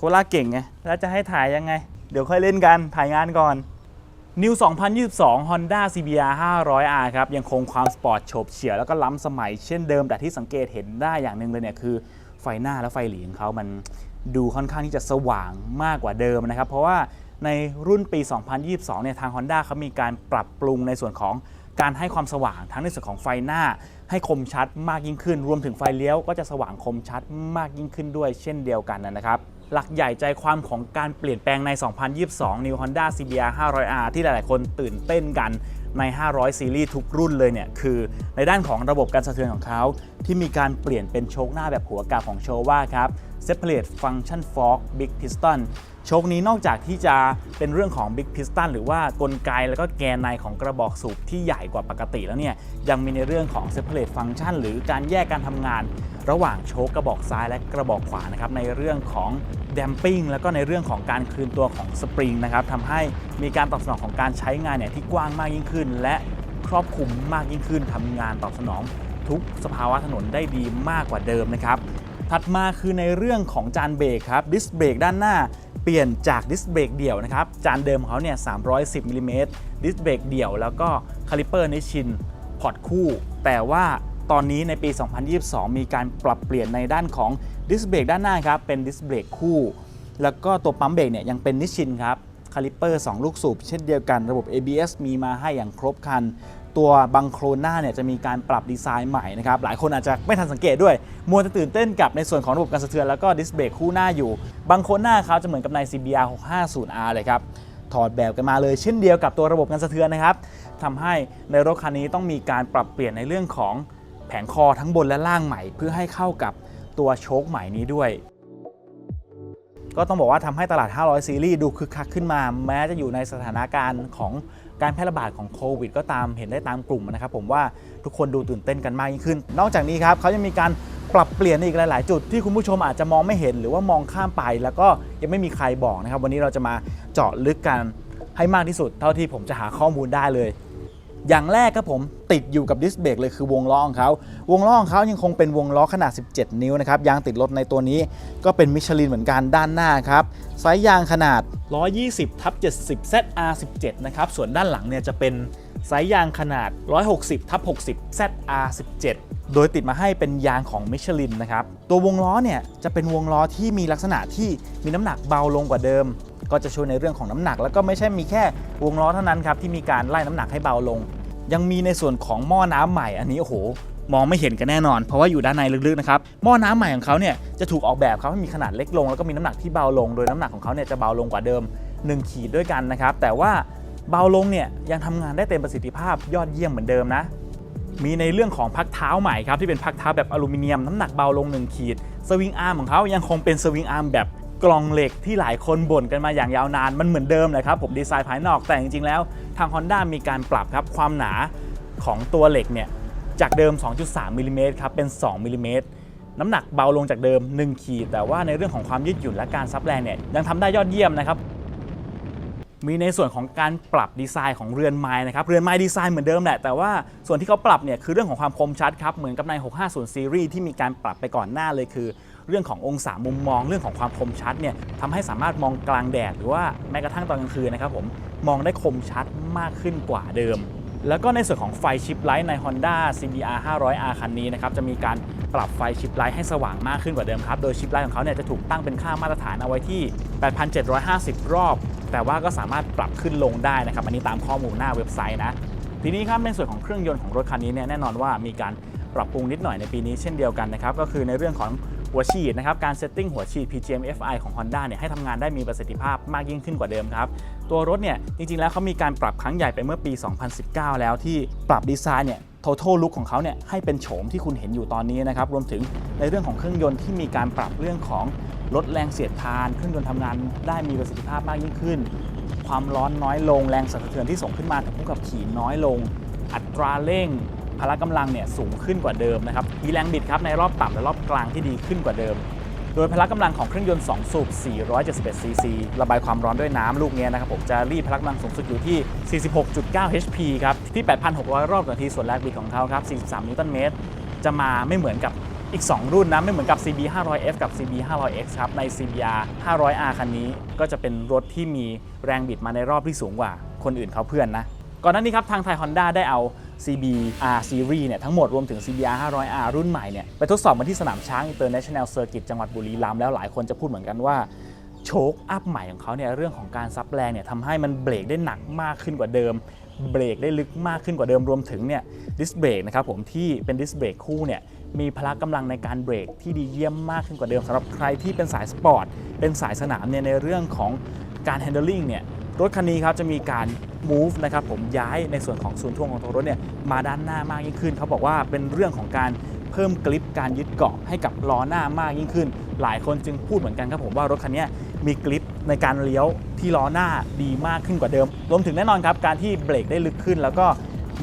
โคราเก่งไง แล้วจะให้ถ่ายยังไง เดี๋ยวค่อยเล่นกันถ่ายงานก่อน New 2022 Honda CBR 500R ครับ ยังคงความสปอร์ตโฉบเฉี่ยวแล้วก็ล้ำสมัยเช่นเดิม แต่ที่สังเกตเห็นได้อย่างหนึ่งเลยเนี่ยคือไฟหน้าและไฟหลีของเขามันดูค่อนข้างที่จะสว่างมากกว่าเดิมนะครับ เพราะว่าในรุ่นปี 2022 เนี่ยทาง Honda เขามีการปรับปรุงในส่วนของการให้ความสว่างทั้งในส่วนของไฟหน้าให้คมชัดมากยิ่งขึ้น รวมถึงไฟเลี้ยวก็จะสว่างคมชัดมากยิ่งขึ้นด้วยเช่นเดียวกันนะครับ หลักใหญ่ใจความของการเปลี่ยนแปลงใน 2022 New Honda CBR 500R ที่หลาย ๆ คนตื่นเต้นกันใน 500 ซีรีส์ทุกรุ่นเลยเนี่ย คือในด้านของระบบการสะเทือนของเขา ที่มีการเปลี่ยนเป็นโชคหน้าแบบหัวกลับของโชว่าครับ Separate Function Fork Big Piston โชคนี้นอกจากที่จะเป็นเรื่องของ Big Piston หรือว่ากลไกแล้วก็แกนในของกระบอกสูบที่ใหญ่กว่าปกติแล้วเนี่ย ยังมีในเรื่องของ Separate Function หรือการแยกการทำงาน ระหว่างโชคกระบอกซ้ายและกระบอกขวานะครับในเรื่องของ damping แล้วก็ในเรื่องของการคืนตัวของสปริงนะครับทำให้มีการตอบสนองของการใช้งานเนี่ยที่กว้างมากยิ่งขึ้น และครอบคลุมมากยิ่งขึ้นทำงานตอบสนองทุกสภาวะถนนได้ดีมากกว่าเดิมนะครับถัดมาคือในเรื่องของจานเบรกครับดิสเบรกด้านหน้าเปลี่ยนจากดิสเบรกเดี่ยวนะครับจานเดิมของเขาเนี่ย 310มิลลิเมตรดิสเบรกเดี่ยวแล้วก็คาลิเปอร์นิชินพอร์ตคู่ แต่ว่า ตอนนี้ในปี 2022 มีการปรับเปลี่ยนในด้านของดิสเบรกด้านหน้าครับเป็นดิสเบรกคู่ แล้วก็ตัวปั๊มเบรกเนี่ยยังเป็นนิชินครับคาลิเปอร์ 2 ลูกสูบเช่นเดียวกันระบบ ABS มีมาให้อย่างครบครัน ตัวบังโครน่าเนี่ยจะมีการปรับดีไซน์ใหม่นะครับหลายคนอาจจะไม่ทันสังเกตด้วย มัวจะตื่นเต้นกับในส่วนของระบบการสะเทือนแล้วก็ดิสเบรกคู่หน้าอยู่บังโครน่าเขาจะเหมือนกับใน CBR 650R เลยครับถอดแบบกันมาเลยเช่นเดียวกับตัวระบบการสะเทือนนะครับทำให้ในรถคันนี้ต้องมีการปรับเปลี่ยนในเรื่องของ แผงคอทั้งบนและล่างใหม่ เพื่อให้เข้ากับตัวโชคใหม่นี้ด้วย ก็ต้องบอกว่าทำให้ตลาด 500 ซีรีส์ดูคึกคักขึ้นมา แม้จะอยู่ในสถานการณ์ของการแพร่ระบาดของโควิด ก็ตามเห็นได้ตามกลุ่มนะครับผมว่าทุกคนดูตื่นเต้นกันมากยิ่งขึ้น นอกจากนี้ครับเขายังมีการปรับเปลี่ยนอีกหลาย ๆ จุดที่คุณผู้ชมอาจจะมองไม่เห็นหรือว่ามองข้ามไป แล้วก็ยังไม่มีใครบอกนะครับ วันนี้เราจะมาเจาะลึกกันให้มากที่สุด เท่าที่ผมจะหาข้อมูลได้เลย อย่างแรกครับผมติดอยู่กับดิสเบรกเลยคือวงล้อของเขาวงล้อของเขายังคงเป็นวงล้อขนาด 17 นิ้วนะครับยางติดรถในตัวนี้ก็เป็นมิชลินเหมือนกันด้านหน้าครับไซส์ยางขนาด 120ทับ70 ZR17 นะครับส่วนด้านหลังเนี่ยจะเป็นไซส์ยางขนาด 160ทับ60 ZR17 โดยติดมาให้เป็นยางของมิชลินนะครับ ตัววงล้อเนี่ยจะเป็นวงล้อที่มีลักษณะที่มีน้ำหนักเบาลงกว่าเดิม ก็จะช่วยในเรื่องของน้ำหนัก แล้วก็ไม่ใช่มีแค่วงล้อเท่านั้นครับที่มีการไล่น้ำหนักให้เบาลง ยังมีในส่วนของหม้อน้ำใหม่อันนี้โอ้โหมองไม่เห็นกันแน่นอน เพราะว่าอยู่ด้านในลึกๆนะครับหม้อน้ำใหม่ของเขาเนี่ยจะถูกออกแบบเขาให้มีขนาดเล็กลง แล้วก็มีน้ำหนักที่เบาลง โดยน้ำหนักของเขาเนี่ยจะเบาลงกว่าเดิม 1 ขีดด้วยกันนะครับ แต่ว่าเบาลงเนี่ยยังทำงานได้เต็มประสิทธิภาพยอดเยี่ยมเหมือนเดิมนะมีในเรื่องของพักเท้าใหม่ครับที่เป็นพักเท้าแบบอลูมิเนียมน้ำหนักเบาลง 1 ขีดสวิงอาร์มของเขายังคงเป็นสวิงอาร์มแบบ กล่องเหล็กที่หลายคนบ่นกันมาอย่างยาวนาน มันเหมือนเดิมเลยครับผมดีไซน์ภายนอกแต่จริงๆแล้ว ทาง Honda มีการปรับครับความหนาของตัวเหล็กเนี่ยจากเดิม 2.3มิลลิเมตรครับเป็น2มิลลิเมตรน้ำหนักเบาลงจากเดิม 1 ขีด แต่ว่าในเรื่องของความยืดหยุ่นและการซับแรงเนี่ยยังทำได้ยอดเยี่ยมนะครับมีในส่วนของการปรับดีไซน์ของเรือนไม้นะครับ เรือนไม้ดีไซน์เหมือนเดิมแหละ แต่ว่าส่วนที่เขาปรับเนี่ยคือเรื่องของความคมชัดครับ เหมือนกับใน 650 ซีรีส์ที่มีการปรับไปก่อนหน้าเลยคือ เรื่องขององศามุมมองเรื่องของความคมชัดเนี่ยทำให้สามารถมองกลางแดดหรือว่าแม้กระทั่งตอนกลางคืนนะครับผมมองได้คมชัดมากขึ้นกว่าเดิม แล้วก็ในส่วนของไฟชิปไลท์ใน Honda CBR 500R คันนี้นะครับจะมีการปรับไฟชิปไลท์ให้สว่างมากขึ้นกว่าเดิมครับโดยชิปไลท์ของเขาเนี่ยจะถูกตั้งเป็นค่ามาตรฐานเอาไว้ที่ 8,750 รอบ แต่ว่าก็สามารถปรับขึ้นลงได้นะครับอันนี้ตามข้อมูลหน้าเว็บไซต์นะทีนี้ครับในส่วนของเครื่องยนต์ของรถคันนี้เนี่ยแน่นอนว่ามีการ ปรับปรุงนิดหน่อยในปีนี้เช่นเดียวกันนะครับก็คือในเรื่องของหัวฉีดนะครับการเซตติ้งหัวฉีด PGM FI ของ Honda เนี่ยให้ทำงานได้มีประสิทธิภาพมากยิ่งขึ้นกว่าเดิมครับตัวรถเนี่ยจริงๆแล้วเขามีการปรับครั้งใหญ่ไปเมื่อปี 2019 แล้วที่ปรับดีไซน์เนี่ย total look ของเขาเนี่ยให้เป็นโฉมที่คุณเห็นอยู่ตอนนี้นะครับรวมถึงในเรื่องของเครื่องยนต์ที่มีการปรับเรื่องของลดแรงเสียดทาน เครื่องยนต์ทำงานได้มีประสิทธิภาพมากยิ่งขึ้น ความร้อนน้อยลงแรงสั่นสะเทือนที่ส่งขึ้นมาถึงผู้ขับขี่น้อยลง อัตราเร่ง พละกำลังเนี่ยสูงขึ้นกว่าเดิมนะครับมีแรงบิดครับในรอบต่ำและรอบกลางที่ดีขึ้นกว่าเดิม โดยพละกำลังของเครื่องยนต์ 2 สูบ 471 ซีซี ระบายความร้อนด้วยน้ำลูกเนี้ยนะครับผมจะรีดพละกำลังสูงสุดอยู่ที่ 46.9 HP ครับที่ 8,600 รอบต่อนาทีส่วนแรงบิดของเขาครับ 43 นิวตันเมตร จะมาไม่เหมือนกับอีก 2 รุ่นนะไม่เหมือนกับ CB 500F กับ CB 500X ครับใน CBR 500R คันนี้ก็จะเป็นรถที่มีแรงบิดมาในรอบที่สูงกว่า คนอื่นเขาเพื่อนนะก่อนหน้านี้ครับทางไทย Honda ได้เอา CBR Series เนี่ยทั้งหมดรวมถึง CBR 500R รุ่นใหม่เนี่ยไปทดสอบมาที่สนามช้าง International Circuit จังหวัดบุรีรัมย์แล้วหลายคนจะพูดเหมือนกันว่าโชคอัพใหม่ของเขาเนี่ยเรื่องของการซับแรงเนี่ยทำให้มันเบรกได้หนักมากขึ้นกว่าเดิม เบรกได้ลึกมากขึ้นกว่าเดิมรวมถึงเนี่ยดิสเบรกนะครับผมที่เป็นดิสเบรกคู่เนี่ยมีพละกำลังในการเบรกที่ดีเยี่ยมมากขึ้นกว่าเดิมสำหรับใครที่เป็นสายสปอร์ตเป็นสายสนามเนี่ยในเรื่องของการ handling เนี่ย รถคันนี้ครับจะมีการ move นะครับผมย้ายในส่วนของศูนย์ถ่วงของตัวรถเนี่ยมาด้านหน้ามากยิ่งขึ้น เขาบอกว่าเป็นเรื่องของการเพิ่มกริปการยึดเกาะให้กับล้อหน้ามากยิ่งขึ้น หลายคนจึงพูดเหมือนกันครับผมว่ารถคันนี้มีกริปในการเลี้ยวที่ล้อหน้าดีมากขึ้นกว่าเดิม รวมถึงแน่นอนครับการที่เบรกได้ลึกขึ้น แล้วก็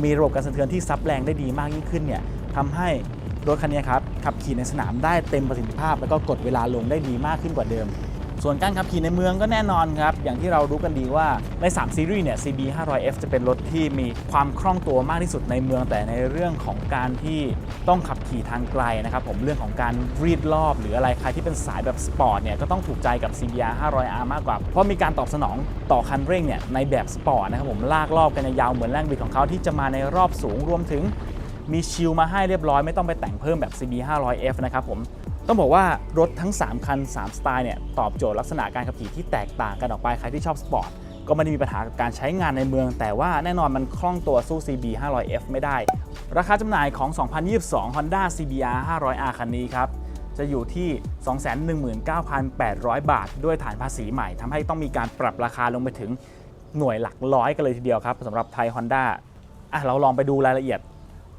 มีระบบการสะเทือนที่ซับแรงได้ดีมากยิ่งขึ้นเนี่ยทำให้รถคันนี้ครับขับขี่ในสนามได้เต็มประสิทธิภาพ แล้วก็กดเวลาลงได้ดีมากขึ้นกว่าเดิม ส่วนการขับขี่ในเมืองก็แน่นอนครับ อย่างที่เรารู้กันดีว่าใน 3 ซีรีส์เนี่ย CB 500F จะเป็นรถที่มีความคล่องตัวมากที่สุดในเมืองแต่ในเรื่องของการที่ต้องขับขี่ทางไกลนะครับผมเรื่องของการรีดรอบ หรืออะไรใครที่เป็นสายแบบสปอร์ตเนี่ยก็ต้องถูกใจกับ CBR 500R มากกว่า เพราะมีการตอบสนองต่อคันเร่งเนี่ยในแบบสปอร์ตนะครับผมลากรอบกันยาวเหมือนแรงบิดของเขาที่จะมาในรอบสูงรวมถึงมีชิลมาให้เรียบร้อยไม่ต้องไปแต่งเพิ่มแบบ CB 500F นะครับผม ต้องบอกว่ารถทั้ง 3 คัน 3 สไตล์เนี่ยตอบโจทย์ลักษณะการขับขี่ที่แตกต่างกันออกไปใครที่ชอบสปอร์ตก็ไม่ได้มีปัญหากับการใช้งานในเมือง แต่ว่าแน่นอนมันคล่องตัวสู้ CB 500F ไม่ได้ ราคาจำหน่ายของ 2022 Honda CBR 500R คันนี้ครับ จะอยู่ที่ 219,800 บาท ด้วยฐานภาษีใหม่ทำให้ต้องมีการปรับราคาลงไปถึงหน่วยหลักร้อยกันเลยทีเดียวครับสำหรับไทย Honda อะเราลองไปดูรายละเอียด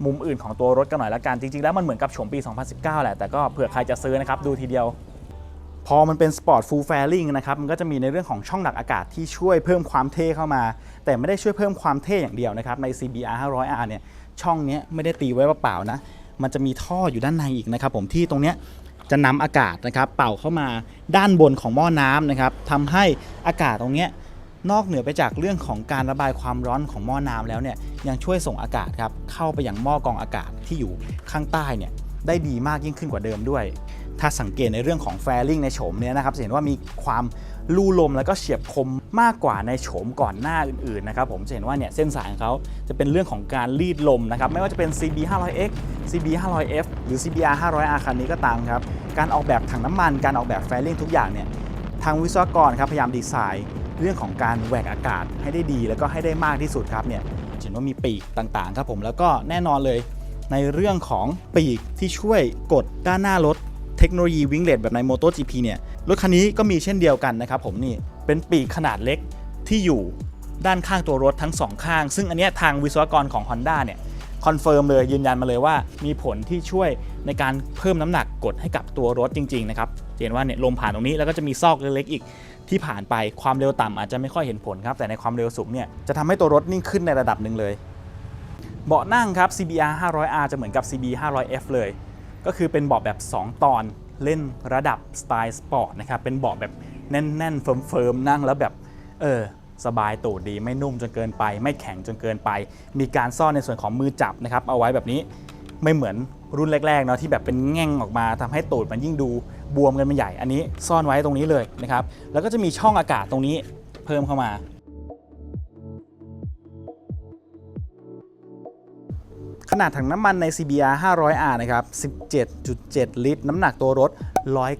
มุมอื่นของตัวรถกันหน่อยละกันจริงๆแล้วมันเหมือนกับโฉมปี 2019 แหละ แต่ก็เผื่อใครจะซื้อนะครับ ดูทีเดียว พอมันเป็นสปอร์ตฟูลแฟลิงนะครับมันก็จะมีในเรื่องของช่องดักอากาศที่ช่วยเพิ่มความเท่เข้ามา แต่ไม่ได้ช่วยเพิ่มความเท่อย่างเดียวนะครับใน CBR 500R เนี่ยช่องนี้ไม่ได้ตีไว้เปล่าๆนะ มันจะมีท่ออยู่ด้านในอีกนะครับผมที่ตรงเนี้ยจะนำอากาศนะครับเป่าเข้ามาด้านบนของหม้อน้ำนะครับทำให้อากาศตรงเนี้ย นอกเหนือไปจากเรื่องของการระบายความร้อนของหม้อน้ำแล้วเนี่ยยังช่วยส่งอากาศครับเข้าไปยังหม้อกองอากาศที่อยู่ข้างใต้เนี่ยได้ดีมากยิ่งขึ้นกว่าเดิมด้วย ถ้าสังเกตในเรื่องของแฟลิงในโฉมเนี้นะครับจะเห็นว่ามีความลู่ลมแล้วก็เฉียบคมมากกว่าในโฉมก่อนหน้าอื่นๆนะครับผมจะเห็นว่าเนี่ยเส้นสายของเขาจะเป็นเรื่องของการรีดลมนะครับไม่ว่าจะเป็น CB 500X CB 500F หรือ CBR 500R คันนี้ก็ตามครับการออกแบบถังน้ำมันการออกแบบแฟลิงทุกอย่างเนี่ยทางวิศวกรครับพยายามดีไซน์ เรื่องของการแหวกอากาศให้ได้ดี แล้วก็ให้ได้มากที่สุดครับเนี่ยเห็นว่ามีปีกต่างๆครับผมแล้วก็แน่นอนเลยในเรื่องของปีกที่ช่วยกดด้านหน้ารถเทคโนโลยีวิงเลดแบบใน MotoGP เนี่ยรถคันนี้ก็มีเช่นเดียวกันนะครับผมนี่เป็นปีกขนาดเล็กที่อยู่ด้านข้างตัวรถทั้งสองข้าง ซึ่งอันนี้ทางวิศวกรของ Honda เนี่ยคอนเฟิร์มเลยยืนยันมาเลยว่ามีผลที่ช่วยในการเพิ่มน้ำหนักกดให้กับตัวรถจริง ๆ นะครับเห็นว่าเนี่ยลมผ่านตรงนี้แล้วก็จะมีซอกเล็กๆอีก ที่ผ่านไปความเร็วต่ำอาจจะไม่ค่อยเห็นผลครับ แต่ในความเร็วสูงเนี่ยจะทำให้ตัวรถนิ่งขึ้นในระดับหนึ่งเลย เบาะนั่งครับ CBR 500R จะเหมือนกับ CB 500F เลย ก็คือเป็นเบาะแบบ 2 ตอนเล่นระดับสไตล์สปอร์ตนะครับ เป็นเบาะแบบแน่นๆ เฟิร์มๆ นั่งแล้วแบบ เออ สบายตูดดี ไม่นุ่มจนเกินไป ไม่แข็งจนเกินไป มีการซ่อนในส่วนของมือจับนะครับ เอาไว้แบบนี้ ไม่เหมือนรุ่นแรกๆเนาะที่แบบเป็นแง่งออกมาทำให้ตูดมันยิ่งดูบวมกันเป็นใหญ่ อันนี้ซ่อนไว้ตรงนี้เลยนะครับ แล้วก็จะมีช่องอากาศตรงนี้เพิ่มเข้ามา ขนาดถังน้ำมันใน CBR 500R นะครับ 17.7 ลิตร น้ำหนักตัวรถ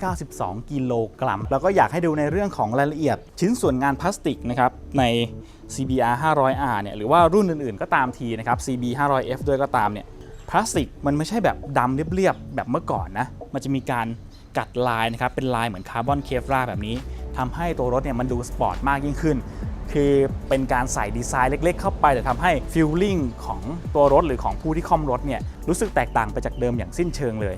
192 กิโลกรัม แล้วก็อยากให้ดูในเรื่องของรายละเอียด ชิ้นส่วนงานพลาสติกนะครับใน CBR 500R เนี่ย หรือว่ารุ่นอื่นๆ ก็ตามทีนะครับ CB 500F ด้วยก็ตามเนี่ย พลาสติกมันไม่ใช่แบบดำเรียบๆแบบเมื่อก่อนนะ มันจะมีการกัดลายนะครับ เป็นลายเหมือนคาร์บอนเคฟราแบบนี้ทำให้ตัวรถเนี่ยมันดูสปอร์ตมากยิ่งขึ้น คือเป็นการใส่ดีไซน์เล็กๆ เข้าไป แต่ทำให้ฟิลลิ่งของตัวรถหรือของผู้ที่คล่อมรถเนี่ยรู้สึกแตกต่างไปจากเดิมอย่างสิ้นเชิงเลย